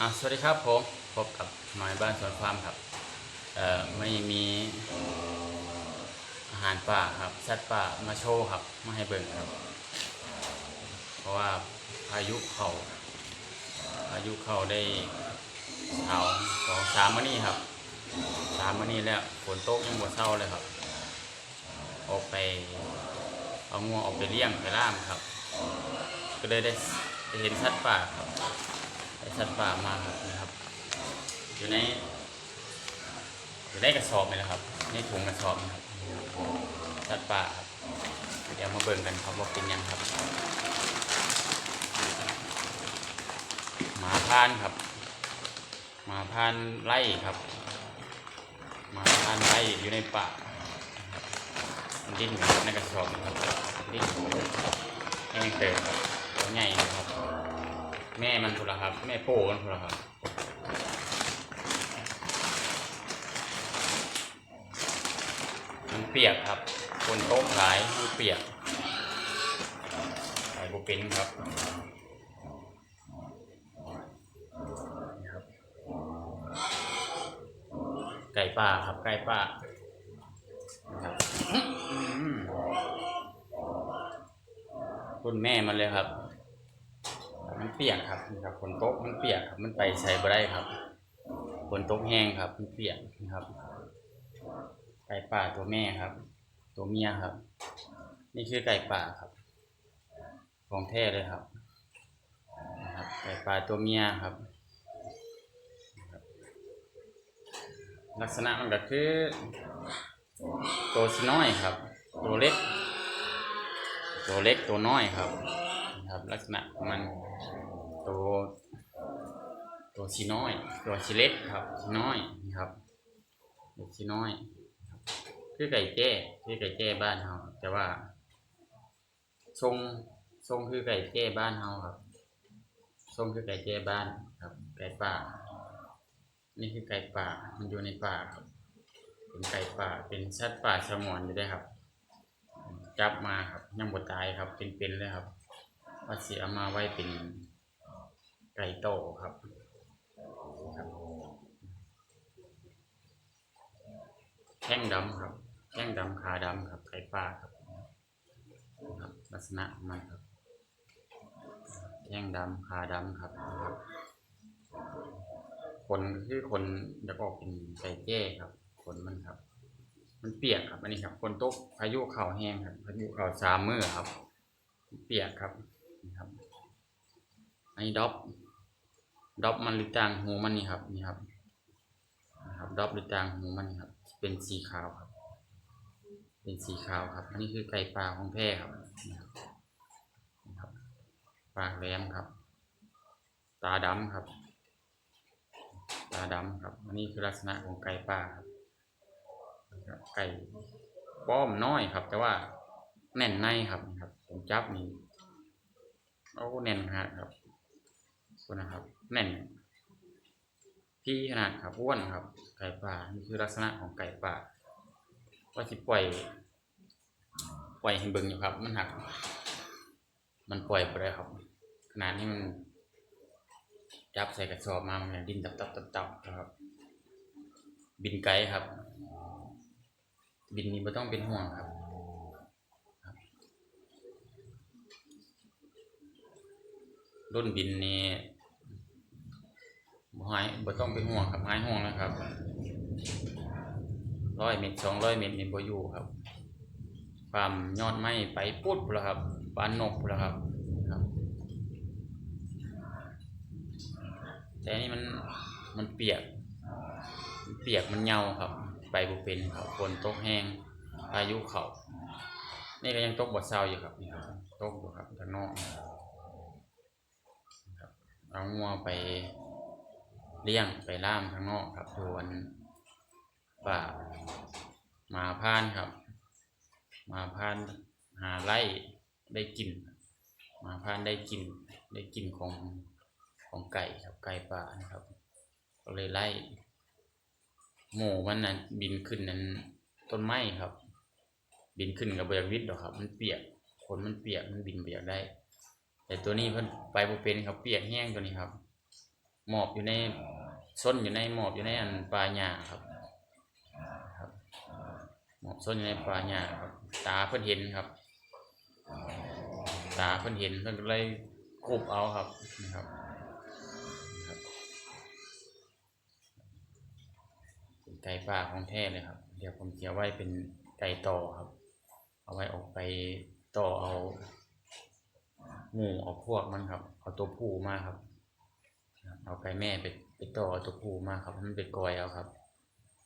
อะสวัสดีครับผมพบกับหน่อยบ้านสวนฟาร์มครับเอ่อไม่มีอาหารป่าครับสัตว์ป่ามาโชว์ครับมาให้เบิ่งครับ เพราะว่าพายุเขาพายุเขาได้เช้าสองสามมื้อนี้ครับสามมื้อนี้แล้วฝนตกยังบ่เศร้าเลยครับ ออกไปเอางัวออกไปเลี้ยงไปล่ามครับ ก็เลยได้เห็นสัตว์ป่าครับ สัตว์ป่ามาครับนี่ครับ อยู่ในอยู่ในกระสอบนี่แหละครับในถุงกระสอบนี่ครับสัตว์ป่าครับเดี๋ยวมาเบิ่งกันครับว่าเป็นยังครับหมาพานครับหมาพานไล่ครับหมาพานไล่อยู่ในป่าครับมันดิ้นอยู่ในกระสอบนะครับดิ้นแห้งเติบครับตัวใหญ่นะครับ แม่มันพุ่นละครับ แม่โป้มันพุ่นละครับมันเปียกครับ คนโต๊ะหลายมันเปียกไอ้บุปินครับนะครับไก่ป่าครับไก่ป่าคุณแม่มันเลยครับ มันเปียกครับนี่ครับฝนตกมันเปียกครับ มันไปใช้บ่ได้ครับฝนตกแห้งครับ มันเปียกนะครับไก่ป่าตัวแม่ครับ ตัวเมียครับ นี่คือไก่ป่าครับ ของแท้เลยครับนะครับไก่ป่าตัวเมียครับ ลักษณะมันก็คือตัวสิน้อยครับ ตัวเล็ก ตัวเล็กตัวน้อยครับนะครับ ลักษณะมัน ตัวตัวชีน้อย ตัวชีเล็กครับชีน้อยนี่ครับเด็กชีน้อยครับคือไก่แจ้คือไก่แจ้บ้านเฮาแต่ว่า ทรงทรงคือไก่แจ้บ้านเฮาครับทรงคือไก่แจ้บ้านครับ ไก่ป่า นี่คือไก่ป่า มันอยู่ในป่าครับ เป็นไก่ป่า เป็นสัตว์ป่าสงวนอยู่ได้วยครับ จับมาครับยังบ่ตายครับ เป็นๆเลยครับว่าสิเอามาไว้เป็น ไก่โตครับครับแข้งดำครับแข้งดำขาดำครับไก่ป่าครับนะครับ ลักษณะมันครับแข้งดำขาดำครับครับขนคือขนจะออกเป็นไก่แจ้ครับขนมันครับ มันเปียกครับอันนี้ครับฝนตกพายุเข่าแห้งครับพายุเข่าสามมือครับ เปียกครับครับไอ้ด็อป ด็อปมันหรือจางหูมันนี่ครับนี่ครับนะครับด็อปหรือจางหูมันนี่ครับ เป็นสีขาวครับ เป็นสีขาวครับอันนี้คือไก่ป่าของแพร่ครับนี่ครับปากแหลมครับ ตาดำครับ ตาดำครับ อันนี้คือลักษณะของไก่ป่าครับไก่ป้อมน้อยครับ แต่ว่าแน่นในครับนะครับผมจับนี่โอ้แน่นขนาดครับ คุณนะครับ แน่นพี่ขนาดครับอ้วนครับ ไก่ป่านี่คือลักษณะของไก่ป่าว่าสิปล่อย ปล่อยให้เบิ่งอยู่ครับ มันหัก มันปล่อยไปได้ครับ ขนาดนี้มันจับใส่กระสอบมามันยังดิ้นตับตับตับตับครับ บินไกลครับ บินนี้ไม่ต้องเป็นห่วงครับรุ่นบินนี่บ่ หายบ่ต้องเป็นห่วงครับหายห่วงนะครับร้อยเมตรสองร้อยเมตรนี่บ่อยู่ครับความยอดไม้ไปปุดพุ่ละครับปานนกพุ่ละครับครับ แต่นี่มันมันเปียกเปียกมันเหงาครับ ไปบ่เป็นครับฝนตกแห้งพายุเขานี่ก็ยังตกบ่เซาอยู่ครับนี่ครับตกอยู่ครับทางนอกครับเอางัวไป เลี้ยงไปล่ามข้างนอกครับโดนป่ามาพานครับ มาพานหาไล่ได้กิน มาพานได้กินได้กินของของไก่ครับไก่ป่านะครับ ก็เลยไล่หมูมันนั้นบินขึ้นนั้นต้นไม้ครับ บินขึ้นกับเบียวิทย์หรอกครับ มันเปียกขนมันเปียกมันบินเปียกได้ แต่ตัวนี้เพิ่นไปบ่เป็นครับเปียกแห้งตัวนี้ครับ หมอบอยู่ใน ส้นอยู่ในหมอบอยู่ในอันปลาหญ้าครับครับหมอบส้นอยู่ในปลาหญ้าครับ ตาเพิ่นเห็นครับ ตาเพิ่นเห็นเพิ่นก็เลยกุบเอาครับนะครับไก่ป่าของแท้เลยครับ เดี๋ยวผมจะไว้เป็นไก่ต่อครับ เอาไว้ออกไปต่อเอาหมูเอาพวกมันครับ เอาตัวผู้มาครับ เอาไก่แม่ไป ไปต่อตัวผู้มาครับมันไปกอยเอาครับ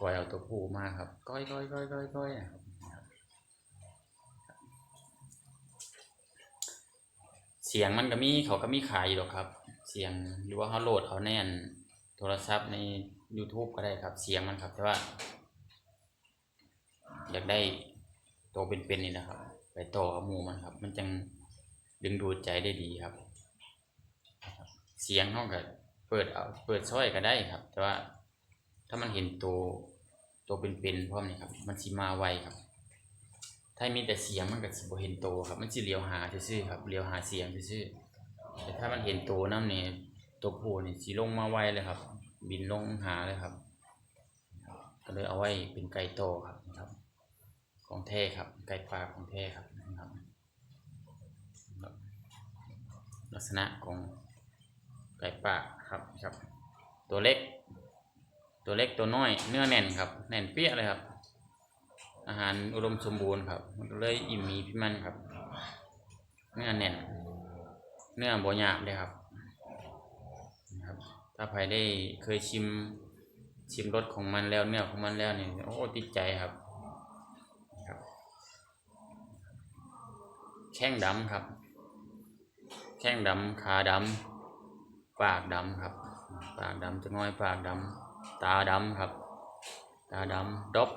กอยเอาตัวผู้มาครับก้อยก้อยก้อยก้อยก้อยนะครับเสียงมันก็มีเขาก็มีขายอยู่หรอกครับ เสียงหรือว่าเขาโหลดเอาแน่น โทรศัพท์ใน YouTube ก็ได้ครับ เสียงมันครับแต่ว่า อยากได้ตัวเป็นๆนี่นะครับ ไปต่อหมูมันครับ มันจังดึงดูดใจได้ดีครับ เสียงเขาก็ เปิดเอาเปิดซ้อยก็ได้ครับ แต่ว่าถ้ามันเห็นตัวตัวเป็นๆพร้อมนี่ครับ มันสิมาไวครับ ถ้ามีแต่เสียงมันก็สิบ่เห็นโตวครับ มันสิเลียวหาซื่อๆครับเลียวหาเสียงซื่อๆแต่ถ้ามันเห็นโตวน้ำนี่ตัวผู้นี่สิลงมาไวเลยครับ บินลงหาเลยครับ ก็เลยเอาไว้เป็นไก่โตครับนะครับ ของแท้ครับ ไก่ป่าของแท้ครับนะครับ ลักษณะของ ไก่ป่าครับครับ ตัวเล็ก ตัวเล็กตัวน้อย เนื้อแน่นครับ แน่นเปี้ยเลยครับ อาหารอุดมสมบูรณ์ครับมันเลยอิ่มมีพิมันครับ เนื้อแน่น เนื้อบ่หยาบเลยครับครับ ถ้าใครได้เคยชิมชิมรสของมันแล้วเนื้อของมันแล้วเนี่ยโอ้ติดใจครับครับ แข้งดำครับ แข้งดำขาดำ ปากดำครับ ปากดำจะน้อยปากดำตาดำครับ ตาดำดบ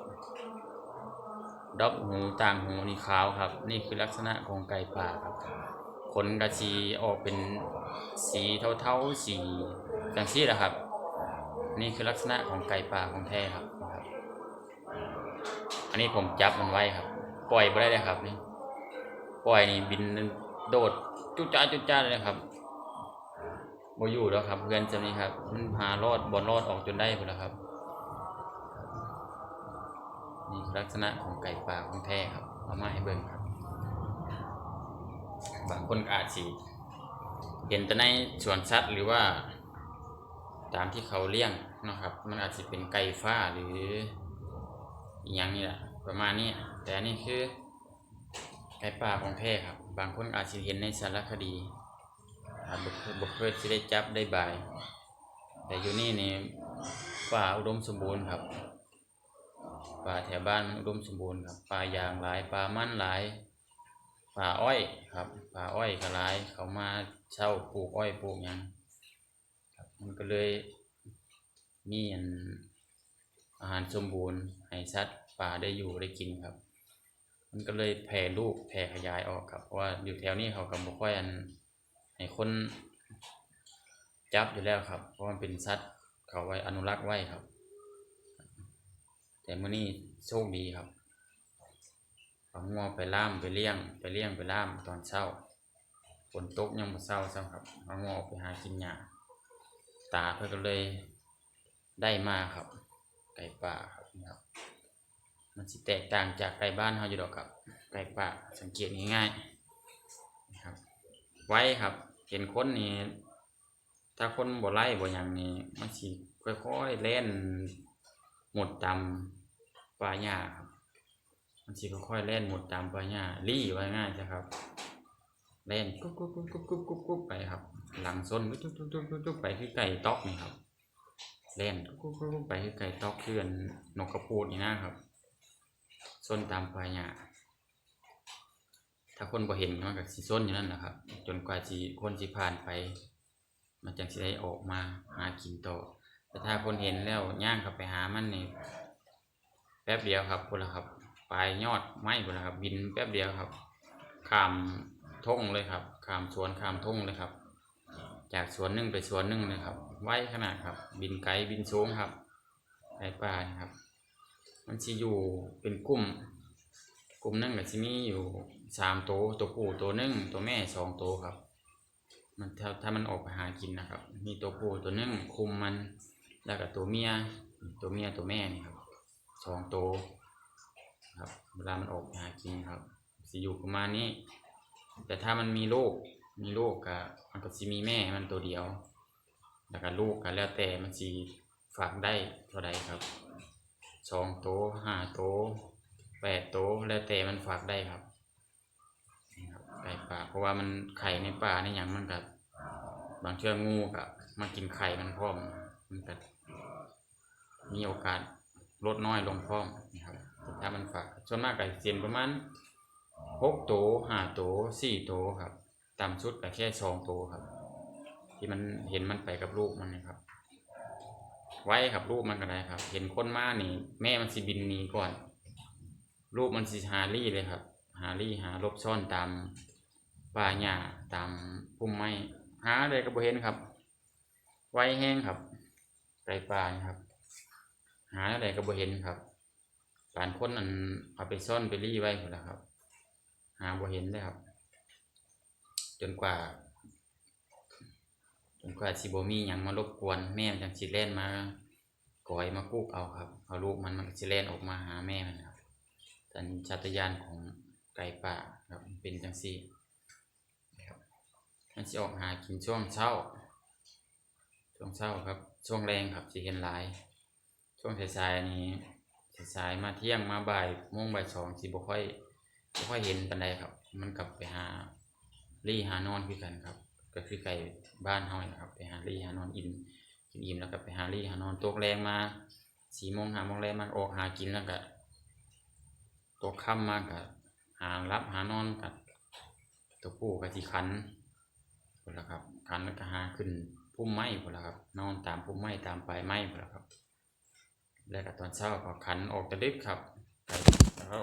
ดอกหูต่างหูนี่ขาวครับ นี่คือลักษณะของไก่ป่าครับขนกระชีออกเป็นสีเทาๆสีจังซี่แหละครับ นี่คือลักษณะของไก่ป่าของแท้ครับนะครับอันนี้ผมจับมันไว้ครับ ปล่อยไปได้เลยครับนี่ปล่อยนี่บินโดดจุจ้าจุจ้าเลยครับ โมอยู่แล้วครับ เพื่อนจะนี่ครับ มันหารอดบอลรอดออกจนได้หมดแล้วครับ นี่ลักษณะของไก่ป่าของแท้ครับ เอามาให้เบิ่งครับ บางคนอาจสิเห็นแต่ในสวนสัตว์หรือว่า ตามที่เขาเลี้ยงนะครับ มันอาจจะเป็นไก่ฟ้าหรืออย่างนี้แหละประมาณนี้ แต่นนี้คือไก่ป่าของแท้ครับ บางคนอาจจะเห็นในสารคดี อาจบุคบุคคลที่ได้จับได้บาย แต่อยู่นี่นี่ป่าอุดมสมบูรณ์ครับ ป่าแถวบ้านอุดมสมบูรณ์ครับป่ายางหลายป่ามันหลาย ป่าอ้อยครับป่าอ้อยก็หลาย เขามาเช่าปลูกอ้อยปลูกยังครับมันก็เลยมีอันอาหารสมบูรณ์ให้สัตว์ป่าได้อยู่ได้กินครับ มันก็เลยแผ่ลูกแผ่ขยายออกครับเพราะว่าอยู่แถวนี้เขาก็บ่ค่อยอัน ให้คนจับอยู่แล้วครับ เพราะมันเป็นสัตว์เขาไว้อนุรักษ์ไว้ครับ แต่มื้อนี้โชคดีครับเอางัวไปล่ามไปเลี้ยง ไปเลี้ยงไปล่ามตอนเช้าฝนตกยังบ่เช้าซ้ำครับเอางัวออกไปหากินหญ้าตาเพิ่นก็เลยได้มาครับ ไก่ป่าครับนี่ครับมันสิแตกต่างจากไก่บ้านเฮาอยู่ดอกครับ ไก่ป่าสังเกตง่ายๆ ไว้ครับ เห็นคนนี่ถ้าคนบ่ไล่บ่หยังนี่มันสิค่อยๆเล่นหมดตามป่าหญ้าครับมันสิค่อยๆเล่นหมดตามป่าหญ้าลี่ไว้ง่ายใช่ครับเล่นกุ๊บกุ๊บกุ๊บกุ๊บกุ๊บกุ๊บกุ๊บไปครับ หลังส้นกุ๊บกุ๊บกุ๊บกุ๊บกุ๊บไปคือไก่ต๊อกนี่ครับเล่นกุ๊บกุ๊บกุ๊บไปคือไก่ต๊อกเพื่อนนกกระปูดนี่นะครับส้นตามป่าหญ้า ถ้าคนบ่เห็นมันก็สิส้นอยู่นั่นแหละครับ จนกว่าสิคนสิผ่านไป มันจังสิได้ออกมาหากินต่อแต่ถ้าคนเห็นแล้วย่างเข้าไปหามันนี่แป๊บเดียวครับพุ่นละครับปลายยอดไม้พุ่นละครับ บินแป๊บเดียวครับข้ามทงเลยครับข้ามสวนข้ามทงเลยครับ จากสวนหนึ่งไปสวนหนึ่งเลยครับไวขนาดครับ บินไกลบินสูงครับไก่ป่านครับ มันสิอยู่เป็นกลุ่ม กลุ่มหนึงก็สิมีอยู่ สามตัวตัวผู้ตัวหนึ่งตัวแม่สองตัวครับ มันถ้าถ้ามันออกไปหากินนะครับ มีตัวผู้ตัวหนึ่งคุมมันแล้วก็ตัวเมียตัวเมียตัวแม่นี่ครับสองตัวครับเวลามันออกไปหากินครับสิอยู่ประมาณนี้ แต่ถ้ามันมีลูกมีลูกก็มันก็สิมีแม่มันตัวเดียว แล้วก็ลูกก็แล้วแต่มันสิฝากได้เท่าใดครับสองโตวห้าโตวแปดโตวแล้วแต่มันฝากได้ครับนี่ครับไก่ป่าเพ ราะว่ามันไข่ในป่าในอย่างมันกับบางเชืองูก็มากินไข่มันพร้อมมันก็มีโอกาสลดน้อยลงพร้อมนะครับถ้ามันฝากส่วนมากไก่เสียนประมาณหกโตวห้าโตวสี่โตวครับต่ำสุดก็แค่สองโตวครับ ที่มันเห็นมันไปกับลูกมันนะครับ ไว้ครับลูกมันก็ได้ครับ เห็นคนมานี่ แม่มันสิบินหนีก่อน ลูกมันสิหารี่เลยครับ หารี่หาลบซ่อนตาม ป่าหญ้าตามพุ่มไม้หาเลยก็บ่เห็นครับ ไว้แห้งครับไก่ป่านครับ หาอะไรก็บ่เห็นครับปานคนอันเอาไปซ่อนไปรี่ไว้หมดแล้วครับ หาบ่เห็นเลยครับ จนกว่า จนกว่าสิบ่มีหยังมารบกวนแม่จังสิแล่นมากอยมากุกเอาครับเอาลูกมันมันก็สิแล่นออกมาหาแม่มันครับสัญชาตญาณของไก่ป่าครับมันเป็นจังซี่ มันสิออกหากินช่วงเช้า ช่วงเช้าครับ ช่วงแรงครับสิเห็นหลาย ช่วงสายๆนี้สายๆมาเที่ยงมาบ่ายโมงบ่ายสองสิบ่ค่อยบ่ค่อยเห็นปานใดครับ มันกลับไปหาลี่หานอนคือกันครับ ก็คือไก่บ้านเฮานี่แหละครับ ไปหาลี่หานอนอิ่มกินอิ่มแล้วก็ไปหาลี่หานอนตกแรงมาสี่โมงหาโมงแรงมันออกหากินแล้วก็ตกค่ำมากก็หารับหานอนกับตัวผู้กับที่คัน พุ่นละครับคันแล้วก็หาขึ้นพุ่มไม้พุ่นละครับ นอนตามพุ่มไม้ตามปลายไม้พุ่นละครับ แล้วก็ตอนเช้าก็ขันออกตะดึกครับโอ้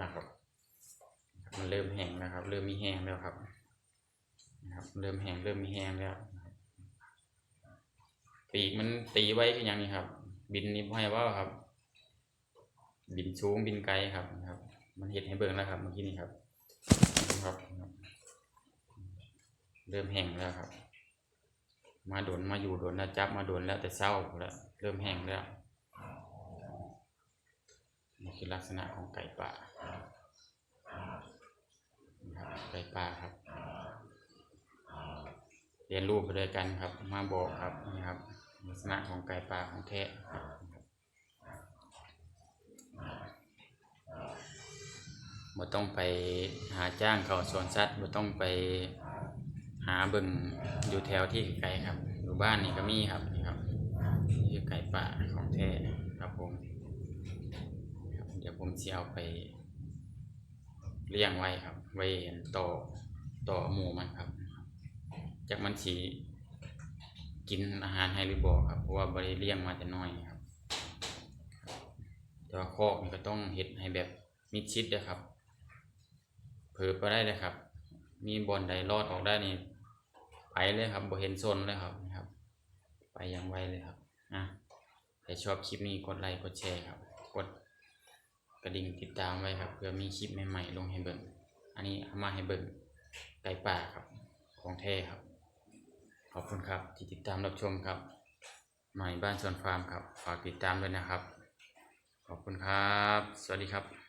นะครับ มันเริ่มแห้งแล้วครับ เริ่มมีแห้งแล้วครับนะครับเริ่มแห้งเริ่มมีแห้งแล้วปีกมันตีไว้คือหยังนี่ครับ บินนี่ให้ว่าครับ บินสูงบินไกลครับนะครับ มันเห็ดให้เบิ่งแล้วครับเมื่อกี้นี่ครับครับครับ เริ่มแห้งแล้วครับ มาโดนมาอยู่โดนนะจับมาโดนแล้วแต่เศร้าแล้วเริ่มแห้งแล้วนี่คือลักษณะของไก่ป่าไก่ป่าครับ เรียนรู้ไปด้วยกันครับ มาบอกครับนี่ครับ ลักษณะของไก่ป่าของแท้ครับบ่ต้องไปหาจ้างเขาสวนสัตว์บ่ต้องไป หาเบิ่งอยู่แถวที่ไกลครับอยู่บ้านนี่ก็มีครับนี่ครับนี่คือไก่ป่าของแท้ครับผมเดี๋ยวผมจะเอาไปเลี้ยงไว้ครับ ไว้ต่อต่อหมูมันครับ จากมันสีกินอาหารให้หรือบอกครับเพราะว่าบริเลี้ยงมาแต่น้อยครับแต่ว่าคอกนี่ก็ต้องเฮ็ดให้แบบมิดชิดนะครับ เผลอไปได้เลยครับ มีบอลใดรอดออกได้นี่ ไปเลยครับบ่เห็นโซนเลยครับนะครับ ไปยังไวเลยครับอะใครชอบคลิปนี้กดไลค์กดแชร์ครับ กดกระดิ่งติดตามไว้ครับเพื่อมีคลิปใหม่ๆลงให้เบิ่งอันนี้มาให้เบิ่งไก่ป่าครับ ของแท้ครับ ขอบคุณครับที่ติดตามรับชมครับใหม่บ้านสวนฟาร์มครับ ฝากติดตามด้วยนะครับ ขอบคุณครับ สวัสดีครับ